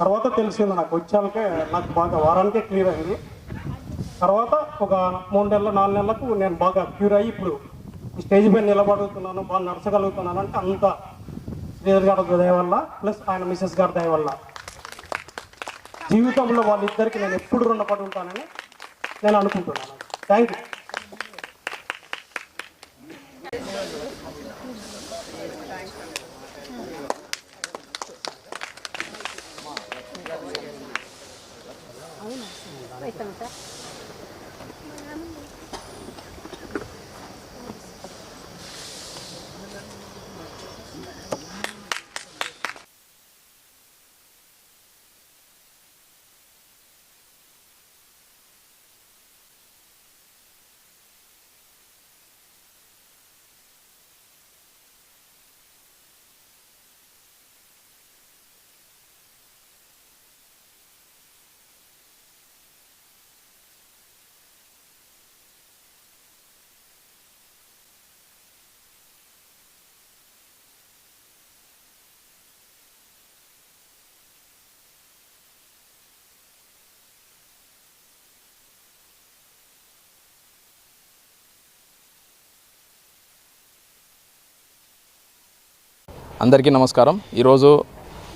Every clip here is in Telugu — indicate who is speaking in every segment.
Speaker 1: తర్వాత తెలిసింది నాకు. వచ్చాకే నాకు బాగా వారానికే క్లియర్ అయింది. తర్వాత ఒక మూడు నెలల నాలుగు నెలలకు నేను బాగా క్యూర్ అయ్యి ఇప్పుడు స్టేజ్ పైన నిలబడుతున్నాను బాగా నడచగలుగుతున్నాను అంటే అంత శ్రీధర్ గారి దయ వల్ల ప్లస్ ఆయన మిసెస్ గారి దయ వల్ల. జీవితంలో వాళ్ళిద్దరికి నేను ఎప్పుడు రుణపడి ఉంటానని నేను అనుకుంటున్నాను. Thank you Wait, tama sa?
Speaker 2: అందరికీ నమస్కారం. ఈరోజు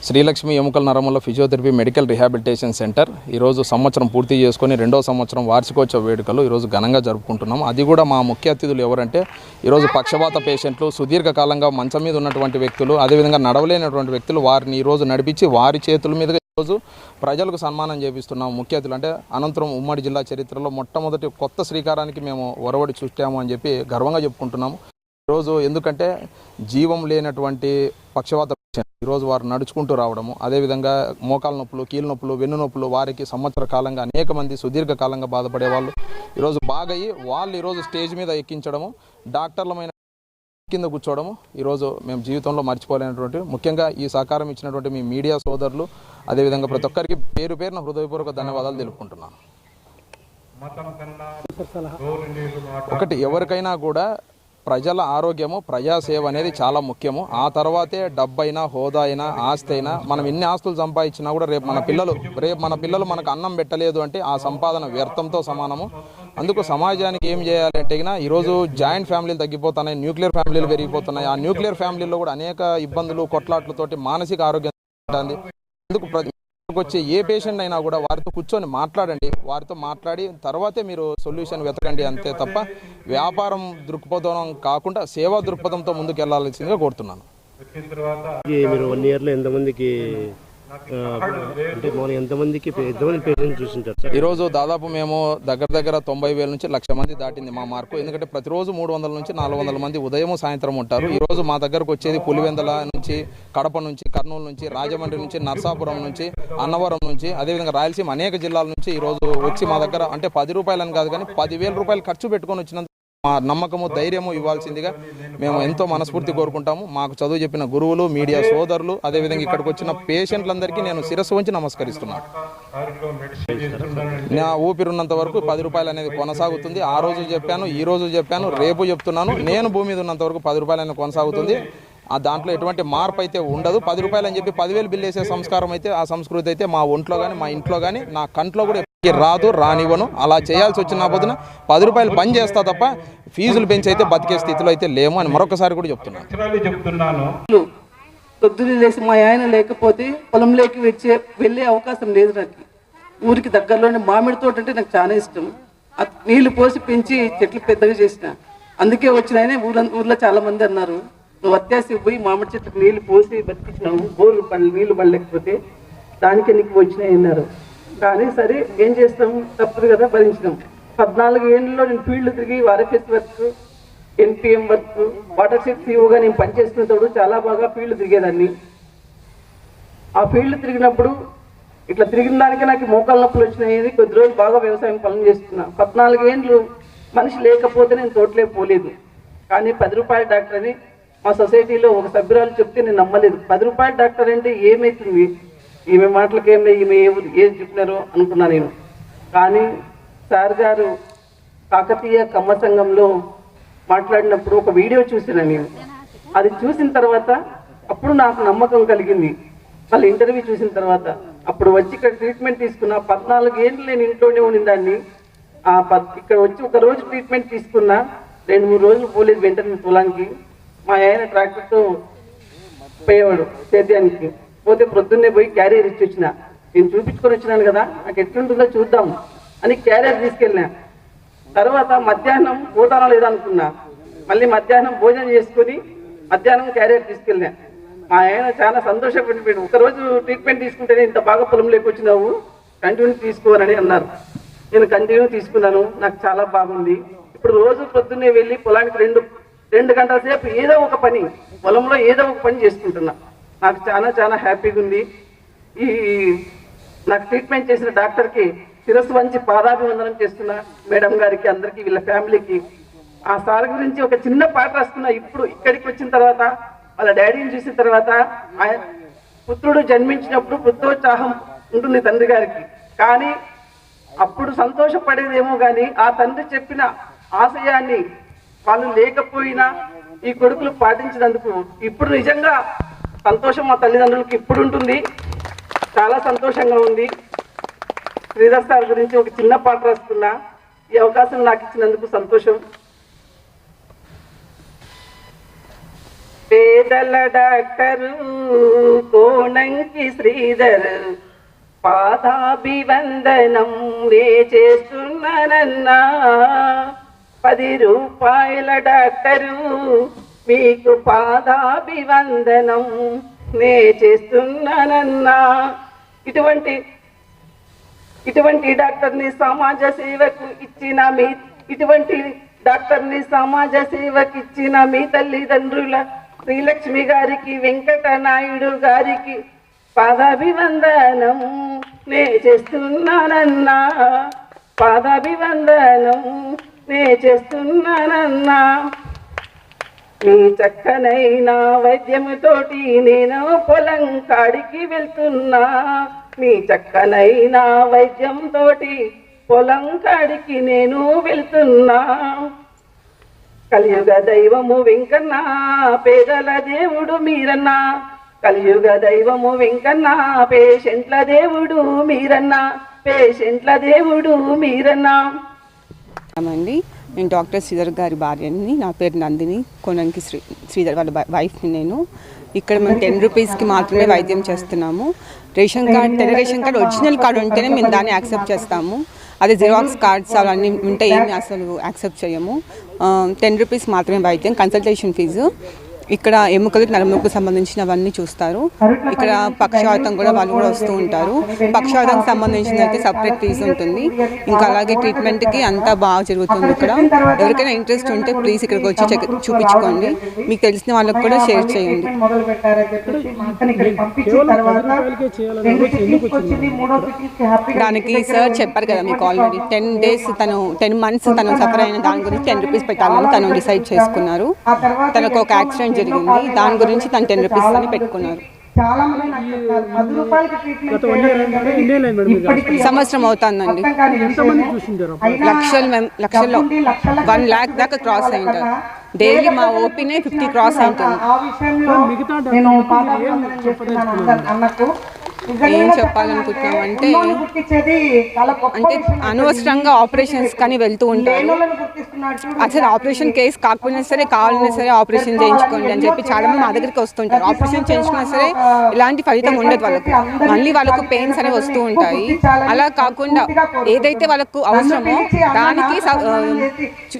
Speaker 2: శ్రీలక్ష్మి ఎముకల నరముల ఫిజియోథెరపీ మెడికల్ రిహాబిలిటేషన్ సెంటర్. ఈరోజు సంవత్సరం పూర్తి చేసుకొని రెండో సంవత్సరం వార్షికోత్సవ వేడుకలు ఈరోజు ఘనంగా జరుపుకుంటున్నాం. అది కూడా మా ముఖ్య అతిథులు ఎవరంటే ఈరోజు పక్షవాత పేషెంట్లు సుదీర్ఘకాలంగా మంచం మీద ఉన్నటువంటి వ్యక్తులు అదేవిధంగా నడవలేనటువంటి వ్యక్తులు వారిని ఈరోజు నడిపించి వారి చేతుల మీద ఈరోజు ప్రజలకు సన్మానం చేపిస్తున్నాం ముఖ్య అతిథులు. అంటే అనంతరం ఉమ్మడి జిల్లా చరిత్రలో మొట్టమొదటి కొత్త శ్రీకారానికి మేము ఒరవడి చూస్తాము అని చెప్పి గర్వంగా చెప్పుకుంటున్నాము. ఈరోజు ఎందుకంటే జీవం లేనటువంటి పక్షవాత ఈరోజు వారు నడుచుకుంటూ రావడము అదేవిధంగా మోకాల నొప్పులు కీళ్ళ నొప్పులు వెన్ను నొప్పులు వారికి సంవత్సర కాలంగా అనేక మంది సుదీర్ఘ కాలంగా బాధపడే వాళ్ళు ఈరోజు బాగయ్యి వాళ్ళు ఈరోజు స్టేజ్ మీద ఎక్కించడము డాక్టర్లమైన కింద కూర్చోవడము ఈరోజు మేము జీవితంలో మర్చిపోలేనటువంటి ముఖ్యంగా ఈ సహకారం ఇచ్చినటువంటి మీ మీడియా సోదరులు అదేవిధంగా ప్రతి ఒక్కరికి పేరు పేరున హృదయపూర్వక ధన్యవాదాలు తెలుపుకుంటున్నాను. ఒకటి ఎవరికైనా కూడా ప్రజల ఆరోగ్యము ప్రజాసేవ అనేది చాలా ముఖ్యము. ఆ తర్వాతే డబ్బైనా హోదా అయినా ఆస్తి అయినా మనం ఎన్ని ఆస్తులు సంపాదించినా కూడా రేపు మన పిల్లలు రేపు మన పిల్లలు మనకు అన్నం పెట్టలేదు అంటే ఆ సంపాదన వ్యర్థంతో సమానము. అందుకు సమాజానికి ఏం చేయాలంటే గిన ఈరోజు జాయింట్ ఫ్యామిలీలు తగ్గిపోతున్నాయి న్యూక్లియర్ ఫ్యామిలీలు పెరిగిపోతున్నాయి. ఆ న్యూక్లియర్ ఫ్యామిలీలో కూడా అనేక ఇబ్బందులు కొట్లాట్లతోటి మానసిక ఆరోగ్యం ఉంటుంది అందుకు వచ్చే ఏ పేషెంట్ అయినా కూడా వారితో కూర్చొని మాట్లాడండి. వారితో మాట్లాడి తర్వాతే మీరు సొల్యూషన్ వెతకండి అంతే తప్ప వ్యాపారం దృక్పథం కాకుండా సేవా దృక్పథంతో ముందుకు వెళ్ళాల్సిందిగా కోరుతున్నాను
Speaker 3: మీరు వన్ ఇయర్లో ఎంతమందికి అంటే మనం ఎంతమందికి ఎంతమంది పేషెంట్ చూసింటారు సార్?
Speaker 2: ఈరోజు దాదాపు మేము దగ్గర దగ్గర తొంభై వేల నుంచి లక్ష మంది దాటింది మా మార్కు. ఎందుకంటే ప్రతిరోజు మూడు వందల నుంచి నాలుగు వందల మంది ఉదయం సాయంత్రం ఉంటారు. ఈ రోజు మా దగ్గరకు వచ్చేది పులివెందల నుంచి కడప నుంచి కర్నూలు నుంచి రాజమండ్రి నుంచి నర్సాపురం నుంచి అన్నవరం నుంచి అదేవిధంగా రాయలసీమ అనేక జిల్లాల నుంచి ఈ రోజు వచ్చి మా దగ్గర అంటే పది రూపాయలని కాదు కానీ పదివేల రూపాయలు ఖర్చు పెట్టుకొని వచ్చినందుకు మా నమ్మకము ధైర్యము ఇవ్వాల్సిందిగా మేము ఎంతో మనస్ఫూర్తి కోరుకుంటాము. మాకు చదువు చెప్పిన గురువులు మీడియా సోదరులు అదేవిధంగా ఇక్కడికి వచ్చిన పేషెంట్లందరికీ నేను శిరస్సు వంచి నమస్కరిస్తున్నాను. నా ఊపిరున్నంత వరకు పది రూపాయలు అనేది కొనసాగుతుంది. ఆ రోజు చెప్పాను ఈ రోజు చెప్పాను రేపు చెప్తున్నాను. నేను భూమి మీద ఉన్నంత వరకు పది రూపాయలు అనేది కొనసాగుతుంది. ఆ దాంట్లో ఎటువంటి మార్పు అయితే ఉండదు. పది రూపాయలు అని చెప్పి పదివేలు బిల్లు వేసే సంస్కారం అయితే ఆ సంస్కృతి అయితే మా ఒంట్లో కానీ మా ఇంట్లో కానీ నా కంట్లో కూడా రాదు రానివ్వను. అలా చేయాల్సి వచ్చిన పొద్దున పది రూపాయలు పని చేస్తా తప్ప ఫీజులు పెంచి అయితే బతికే స్థితిలో అయితే లేము అని మరొకసారి కూడా చెప్తున్నాను.
Speaker 4: పొద్దున్నే లేచి మా ఆయన లేకపోతే పొలంలోకి వచ్చే వెళ్ళే అవకాశం లేదు నాకు. ఊరికి దగ్గరలోనే మామిడి తోట అంటే నాకు చాలా ఇష్టం. నీళ్ళు పోసి పెంచి చెట్లు పెద్దగా చేసిన. అందుకే వచ్చిన ఆయన ఊర ఊర్లో చాలా మంది అన్నారు నువ్వు అత్యాసి పోయి మామిడి చెట్లకు నీళ్ళు పోసి బతికించినావు బోర్లు నీళ్ళు పడలేకపోతే దానికే నీకు వచ్చినాయి అన్నారు. కానీ సరే ఏం చేస్తాం? తప్పదు కదా భరించినాం పద్నాలుగు ఏళ్ళలో నేను ఫీల్డ్ తిరిగి RFS work NPM work watershed సీఓగా నేను పనిచేస్తున్నప్పుడు చాలా బాగా ఫీల్డ్ తిరిగేదాన్ని. ఆ ఫీల్డ్ తిరిగినప్పుడు ఇట్లా తిరిగిన దానికి నాకు మోకాల నొప్పులు వచ్చినాయి. కొద్ది రోజులు బాగా వ్యవసాయం పనులు చేస్తున్నా. పద్నాలుగేండ్లు మనిషి లేకపోతే నేను తోటలే పోలేదు. కానీ పది రూపాయల డాక్టర్ అని మా సొసైటీలో ఒక సభ్యురాలు చెప్తే నేను నమ్మలేదు. పది రూపాయల డాక్టర్ అంటే ఏమవుతుంది ఈమె మాటలకేం ఏం ఈమె ఏ ఏం చెప్పినారో అనుకున్నా నేను. కానీ సార్ గారు కాకతీయ కమ్మ సంఘంలో మాట్లాడినప్పుడు ఒక వీడియో చూసిన నేను. అది చూసిన తర్వాత అప్పుడు నాకు నమ్మకం కలిగింది. వాళ్ళ ఇంటర్వ్యూ చూసిన తర్వాత అప్పుడు వచ్చి ఇక్కడ ట్రీట్మెంట్ తీసుకున్నా పద్నాలుగు ఏళ్ళు నేను ఇంట్లోనే ఉండిందాన్ని. ఆ పద్ ఇక్కడ వచ్చి ఒక రోజు ట్రీట్మెంట్ తీసుకున్నా. రెండు మూడు రోజులు పోలేదు వెంటనే పొలానికి మా ఆయన ట్రాక్టర్తో పోయేవాడు సేద్యానికి. పోతే ప్రొద్దున్నే పోయి క్యారియర్ ఇచ్చి వచ్చిన. నేను చూపించుకొని వచ్చినాను కదా నాకు ఎట్లుంటుందో చూద్దాం అని క్యారియర్ తీసుకెళ్ళినా. తర్వాత మధ్యాహ్నం పోతానో లేదనుకున్నా మళ్ళీ మధ్యాహ్నం భోజనం చేసుకొని మధ్యాహ్నం క్యారియర్ తీసుకెళ్ళినా. మా ఆయన చాలా సంతోషపడిపోయాడు. ఒకరోజు ట్రీట్మెంట్ తీసుకుంటేనే ఇంత బాగా పొలం లేకొచ్చినావు కంటిన్యూ తీసుకోవాలని అన్నారు. నేను కంటిన్యూ తీసుకున్నాను నాకు చాలా బాగుంది. ఇప్పుడు రోజు పొద్దున్నే వెళ్ళి పొలానికి రెండు రెండు గంటల సేపు ఏదో ఒక పని పొలంలో ఏదో ఒక పని చేసుకుంటున్నా. నాకు చాలా చాలా హ్యాపీగా ఉంది. ఈ నాకు ట్రీట్మెంట్ చేసిన డాక్టర్కి శిరస్సు వంచి పాదాభివందనం చేస్తున్నా మేడం గారికి అందరికి వీళ్ళ ఫ్యామిలీకి. ఆ సార్ గురించి ఒక చిన్న పాట రాసుకున్నా ఇప్పుడు ఇక్కడికి వచ్చిన తర్వాత వాళ్ళ డాడీని చూసిన తర్వాత ఆయన పుత్రుడు జన్మించినప్పుడు పుత్రోత్సాహం ఉంటుంది తండ్రి గారికి. కానీ అప్పుడు సంతోషపడేదేమో కానీ ఆ తండ్రి చెప్పిన ఆశయాన్ని వాళ్ళు లేకపోయినా ఈ కొడుకులు పాటించినందుకు ఇప్పుడు నిజంగా సంతోషం మా తల్లిదండ్రులకు ఇప్పుడు ఉంటుంది. చాలా సంతోషంగా ఉంది. శ్రీధర్ సార్ గురించి ఒక చిన్న పాట రాస్తున్నా. ఈ అవకాశం నాకు ఇచ్చినందుకు సంతోషం. పేదల డాక్టరు కోణంకి శ్రీధర్ పాదాభివందనం రే చేస్తున్నానన్నా. పది రూపాయల డాక్టరు మీకు పాదాభివందనం నే చేస్తున్నానన్నా. ఇటువంటి ఇటువంటి డాక్టర్ని సమాజ సేవకు ఇచ్చిన మీ ఇటువంటి డాక్టర్ని సమాజ సేవకు ఇచ్చిన మీ తల్లిదండ్రుల శ్రీలక్ష్మి గారికి వెంకట నాయుడు గారికి పాదాభివందనం నే చేస్తున్నానన్నా. పాదాభివందనం నే చేస్తున్నానన్నా. నీ చక్కనైన వైద్యముతోటి నేను పొలం కాడికి వెళ్తున్నా. నీ చక్కనైన వైద్యంతో పొలం కాడికి నేను వెళ్తున్నా. కలియుగ దైవము వెంకన్నా పేదల దేవుడు మీరన్నా. కలియుగ దైవము వెంకన్నా పేషెంట్ల దేవుడు మీరన్నా. పేషెంట్ల దేవుడు మీరన్నా.
Speaker 5: అండి నేను డాక్టర్ శ్రీధర్ గారి భార్యని నా పేరు నందిని కొనంకి శ్రీ శ్రీధర్ వాళ్ళ వైఫ్ని నేను. ఇక్కడ మేము టెన్ రూపీస్కి మాత్రమే వైద్యం చేస్తున్నాము. రేషన్ కార్డ్ తెల్ల రేషన్ కార్డ్ ఒరిజినల్ కార్డు ఉంటేనే మేము దాన్ని యాక్సెప్ట్ చేస్తాము. అదే జిరాక్స్ కార్డ్స్ అవన్నీ ఉంటే ఏమి అసలు యాక్సెప్ట్ చేయము. టెన్ రూపీస్ మాత్రమే వైద్యం కన్సల్టేషన్ ఫీజు. ఇక్కడ ఎముకలకు నరములకు సంబంధించినవన్నీ చూస్తారు. ఇక్కడ పక్షాతం కూడా వాళ్ళు కూడా వస్తూ ఉంటారు. పక్షవాతంకి సంబంధించిన అయితే సపరేట్ ఫీజు ఉంటుంది. ఇంకా అలాగే ట్రీట్మెంట్కి అంతా బాగా జరుగుతుంది ఇక్కడ. ఎవరికైనా ఇంట్రెస్ట్ ఉంటే ప్లీజ్ ఇక్కడికి వచ్చి చెక్ చూపించుకోండి. మీకు తెలిసిన వాళ్ళకి కూడా షేర్ చేయండి. దానికి సార్ చెప్పారు కదా మీకు ఆల్రెడీ టెన్ డేస్ తను టెన్ మంత్స్ తను సఫర్ అయిన దాని గురించి టెన్ రూపీస్ పెట్టాలని తను డిసైడ్ చేసుకున్నారు. తనకు ఒక యాక్సిడెంట్ జరిగింది. దాని గురించి తను టెన్ రూపీస్ అని పెట్టుకున్నారు. సంవత్సరం అవుతుందండి. లక్షలు మెం- లక్షల్లో వన్ ల్యాక్ దాకా క్రాస్ అయింటారు. డైలీ మా ఓపీనే ఫిఫ్టీ క్రాస్ అయింటుంది ఏం చెప్పాలనుకుంటున్నాం అంటే అంటే. అనవసరంగా ఆపరేషన్స్ కానీ వెళ్తూ ఉంటారు. అసలు ఆపరేషన్ కేసు కాకపోయినా సరే కావాలన్నా సరే ఆపరేషన్ చేయించుకోండి అని చెప్పి చాలా మంది మా దగ్గరికి వస్తుంటారు. ఆపరేషన్ చేయించుకున్నా సరే ఇలాంటి ఫలితం ఉండదు వాళ్ళకు. మళ్ళీ వాళ్ళకు పెయిన్స్ అనేవి వస్తూ ఉంటాయి. అలా కాకుండా ఏదైతే వాళ్ళకు అవసరమో దానికి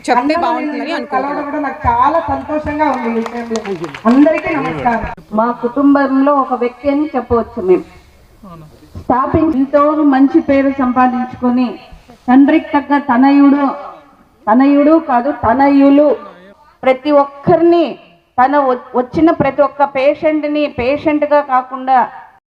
Speaker 5: చెప్తే బాగుంటుందని అనుకుంటున్నాను.
Speaker 6: కలవడం కూడా నాకు చాలా సంతోషంగా ఉంది ఈ విషయంలో అందరికీ నమస్కారం.
Speaker 7: మా కుటుంబంలో ఒక వ్యక్తి అని చెప్పవచ్చు మేము. స్టాపింగ్ ఎంతో మంచి పేరు సంపాదించుకొని తండ్రికి తగ్గ తనయుడు తనయుడు కాదు తనయులు. ప్రతి ఒక్కరిని తన వచ్చిన ప్రతి ఒక్క పేషెంట్ని పేషెంట్గా కాకుండా